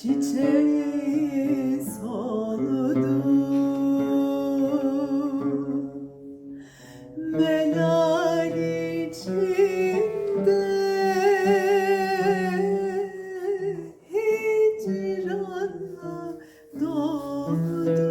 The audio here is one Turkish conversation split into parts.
çiçeği soldu Melal hicranla doğdu.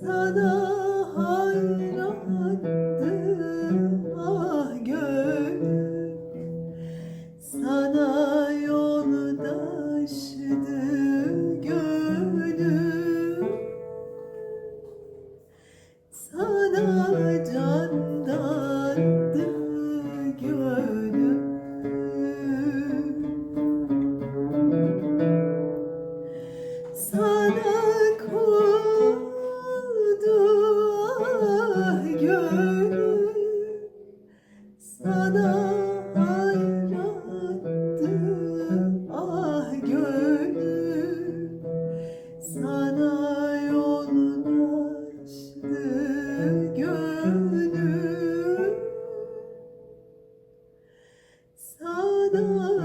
sana hayrandım ah gönlüm sana yoldaştı gönlüm sana candandı gönlüm bana ayrattı ah gönül sana yolunu açtı gönül sana